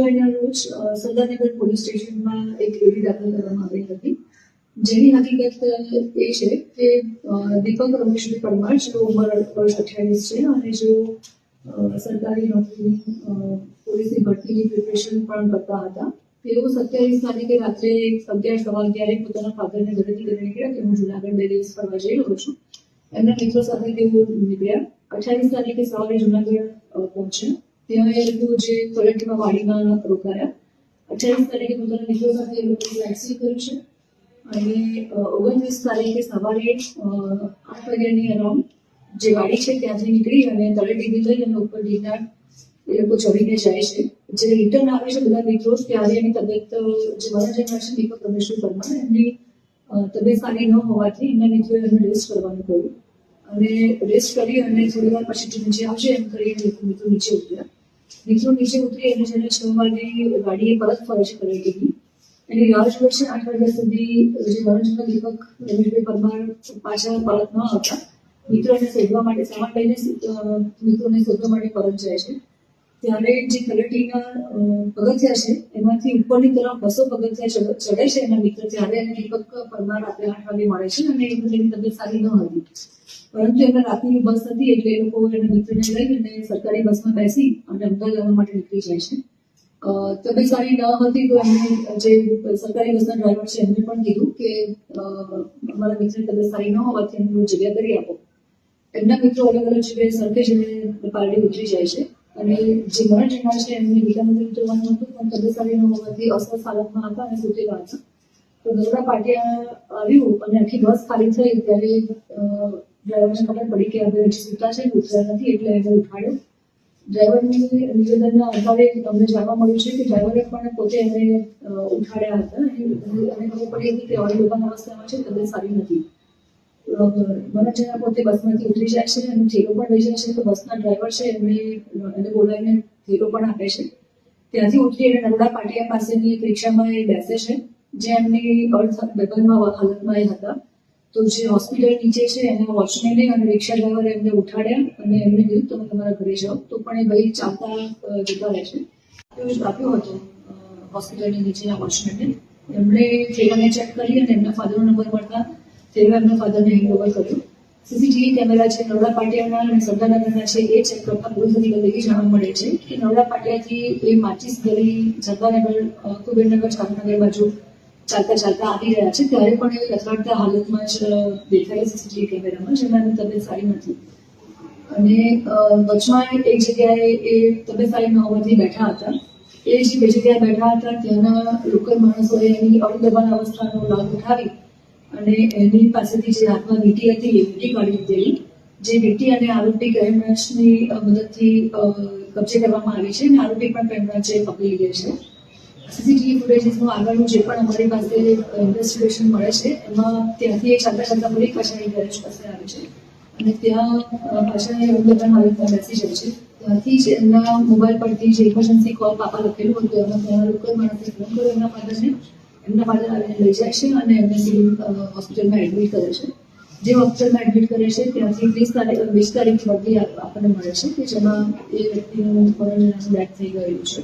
જુલાઈના રોજ સરદારનગર પોલીસ સ્ટેશનમાં એક એવી દાખલ કરવામાં આવી હતી. જેની હકીકત એ છે કે દીપક રમેશભાઈ પરમાર જેઓ ઉંમર વર્ષ અઠ્યાવીસ છે અને જેઓ સરકારી નોકરી પોલીસની ભરતીની પ્રિપરેશન પણ કરતા હતા. તેઓ સત્યાવીસ તારીખે રાત્રે અગિયાર સવા અગિયારે પોતાના ફાધરને ઘરેથી કરીને નીકળ્યા કે હું જુનાગઢ બે દિવસ ફરવા જઈ રહ્યો છું. એમના મિત્રો સાથે તેઓ નીકળ્યા. અઠ્યાવીસ તારીખે સવારે જુનાગઢ પહોંચ્યા. ત્યાં એ લોકો જે કોલેટીમાં વાડીમાં રોકાયા અઠ્યાવીસ તારીખે પોતાના મિત્રો સાથે એ લોકો ટેક્સી કર્યું છે. અને ઓગણત્રીસ તારીખે સવારે આઠ વાગ્યાની અરાઉન્ડ જે વાડી છે ત્યાંથી નીકળી અને તળેટીથી થઈ અને ઉપર ગિરનાર એ લોકો ચડીને જાય છે. જે રિટર્ન આવે છે બધા મિત્રો, ત્યારે એની તબિયત જે મારા છે દીપક રમેશભાઈ પરમાર એમની તબિયત સારી ન હોવાથી એમના મિત્રોએ એમને રેસ્ટ કરવાનું કહ્યું. અને રેસ્ટ કરી અને થોડી વાર પછી જે નીચે આવશે એમ કરીને લોકો મિત્રો નીચે ઉતર્યા. મિત્રો નીચે ઉતરી અને જેને છ વાગે ગાડીએ પરત ફરે છે કરેટીની અને રાહ વર્ષે આઠ વાગ્યા સુધી જે વરુણચંદ્ર દીપક, રમેશભાઈ પરમાર પાછા પરત ન આવતા. મિત્રોને શોધવા માટે સામાન લઈને મિત્રોને શોધવા માટે પરત જાય છે. ત્યારે જે કલેટીના પગથિયા છે, એમાંથી ઉપરની તરફ બસો પગથિયા ચડે છે એના મિત્ર. ત્યારે દીપક પરમાર રાત્રે આઠ વાગે મળે છે અને એની તબિયત સારી ન હતી. પરંતુ એમને રાતની બસ હતી એટલે એ લોકો એના મિત્રને લઈ અને સરકારી બસમાં બેસી અને અમદાવાદ જવા માટે નીકળી જાય છે. તબિયત સારી ન હતી તો એમને જે સરકારી બસના ડ્રાઈવર છે એમને પણ કીધું કે અમારા મિત્રની તબિયત સારી ન હોવાથી એમને જગ્યા કરી આપો. એમના મિત્રો અલગ અલગ જગ્યાએ સરખે જઈને પાર્ટી ઉતરી જાય છે. અને જે મરણ જનાર છે એમને બીજા મંદિર ઉતરવાનું હતું, પણ તબિયત સારી ન હોવાથી અસ્વસ્થ હાલતમાં હતા અને સુતેલા હતા. તો ગરડા પાટિયા આવ્યું અને આખી બસ ખાલી થઈ ત્યારે ડ્રાઈવરને ખબર પડી કે હવે સૂતા છે, ઉતર્યા નથી, એટલે એને ઉઠાડ્યો. ડ્રાઈવરની નિવેદનના અભાવે અમને જાણવા મળ્યું છે કે ડ્રાઈવરે પણ પોતે એને ઉઠાડ્યા હતા. અને ખબર પડી હતી કે અવલોકન અવસ્થામાં છે, તબિયત સારી નથી. મનોજના પોતે બસમાંથી ઉતરી જાય છે અને થેલો પણ લઈ જાય છે, તો બસના ડ્રાઈવર છે એમને, એને બોલાવીને થેલો પણ આપે છે. ત્યાંથી ઉતરી અને નરોડા પાટિયા પાસેની એક રિક્ષામાં એ બેસે છે, જે એમની અર્થ બેભાનમાં હાલતમાં એ હતા. તો જે હોસ્પિટલ નીચે છે એને વોચમેને અને રિક્ષા ડ્રાઈવરે એમને ઉઠાડ્યા અને એમને કીધું તમે તમારા ઘરે જાઓ. તો પણ એ ભાઈ ચાલતા જતા રહે છે. તો આપ્યો હતો હોસ્પિટલની નીચેના વોચમેને એમણે થેવાને ચેક કરી અને એમના ફાધરનો નંબર મળતા થેવા એમના ફાધરને હેન્ડઓવર કર્યું. સીસીટીવી કેમેરા છે નવડા પાટિયાના અને સરદારનગરના છે એ ચેક કરતા અધિકારી એવી જાણવા મળે છે કે નવડા પાટિયાથી એ માચીસ ગલી અ, કુબેરનગર ચાંદનગર બાજુ ચાલતા ચાલતા આવી રહ્યા છે, ત્યારે પણ એ લથડતા હાલતમાં જ દેખાય દેખાય સીસીટીવી કેમેરામાં, જેમાં એમની તબિયત સારી નથી. અને વચમાં એક જગ્યાએ એ તબિયત સારી ન હોવાથી બેઠા હતા. એ જે બે જગ્યાએ બેઠા હતા, ત્યાંના લોકલ માણસોએ એની અડદબાન અવસ્થાનો લાભ ઉઠાવી અને એની પાસેથી જે હાથમાં વીટી હતી, એ વીટી કાઢી દીધેલી, જે વીંટી અને આરોપી કહેમરાજની મદદથી કબજે કરવામાં આવી છે અને આરોપી પણ કહેમરાજે પકડી લીધે છે. સીસીટીવી ફૂટેજીસનું આગળનું જે પણ અમારી પાસે ઇન્વેસ્ટિગેશન મળે છે, એમાં ત્યાંથી એ ચાલતા ચાલતા ફરી પાછા એ પાસે આવે છે. અને ત્યાં પાછા એ ઉલ્લેખન હાલતમાં બેસી જાય છે. ત્યાંથી જ એમના મોબાઈલ પરથી જે ઇમરજન્સી કોલ પાપા લખેલું હતું એમાં ત્યાં લોકલ માણસે ફોન કર્યો એમના ફાધરને એમના ફાધર આવીને લઈ જાય છે અને એમને સિવિલ હોસ્પિટલમાં એડમિટ કરે છે. જે હોસ્પિટલમાં એડમિટ કરે છે, ત્યાંથી ત્રીસ તારીખ, વીસ તારીખ વળગી આપણને મળે છે કે જેમાં એ વ્યક્તિનું મરણ ડેથ થઈ ગયેલું છે.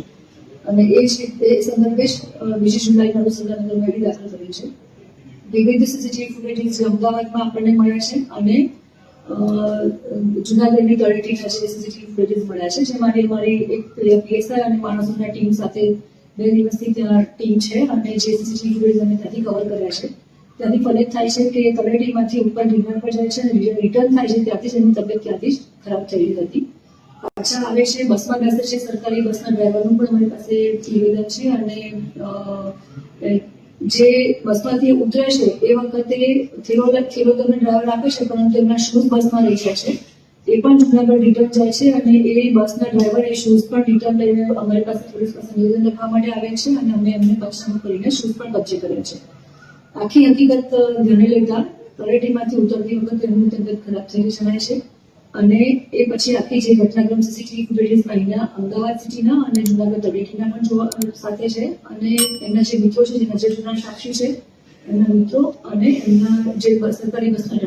અને એ છે તે સંદર્ભે જ બીજી જુલાઈના રોજ સુરેન્દ્રનગરમાં મેળવી દાખલ કરી છે. વિવિધ સીસીટીવી ફૂટેજ જે અમદાવાદમાં આપણને મળ્યા છે અને જુનાગઢની તળેટી જે સીસીટીવી ફૂટેજ મળ્યા છે, જેમાં અમારી એક પીએસઆઈ અને માણસોના ટીમ સાથે બે દિવસથી ત્યાં ટીમ છે અને જે સીસીટીવી ફૂટેજ અમે ત્યાંથી કવર કર્યા છે. ત્યાંથી ફલિત થાય છે કે તળેટીમાંથી ઉપર ગિરનાર પર જાય છે અને રિટર્ન થાય છે ત્યાંથી જ એમની તબિયત ત્યાંથી જ ખરાબ થયેલી હતી. પાછા આવે છે, બસમાં બેસે છે, સરકારી બસના ડ્રાઈવરનું પણ અમારી પાસે નિવેદન છે અને જે બસમાંથી ઉતરે છે, એ વખતે થેલો તમને ડ્રાઈવર આપે છે, પરંતુ એમના શૂઝ બસમાં રહી જાય છે એ પણ જુનાગઢ રિટર્ન જાય છે અને એ બસના ડ્રાઈવર એ શૂઝ પણ રિટર્ન લઈને અમારી પાસે પોલીસ પાસે નિવેદન લખવા માટે આવે છે અને અમે એમને પંચનામું કરીને શૂઝ પણ કબજે કરે છે આખી હકીકત ધ્યાને લેતા તળેટીમાંથી ઉતરતી વખતે એમની તબિયત ખરાબ થઈ જણાય છે. અને એ પછી આખી જે ઘટનાક્રમ સીસીટીવી ફૂટેજીસ અહીંના અમદાવાદ સિટીના અને જુનાગઢ તળેટીના પણ જોવા સાથે છે. અને એમના જે મિત્રો છે જે નજર સાક્ષી છે, એમના મિત્રો અને એમના જે સરકારી બસના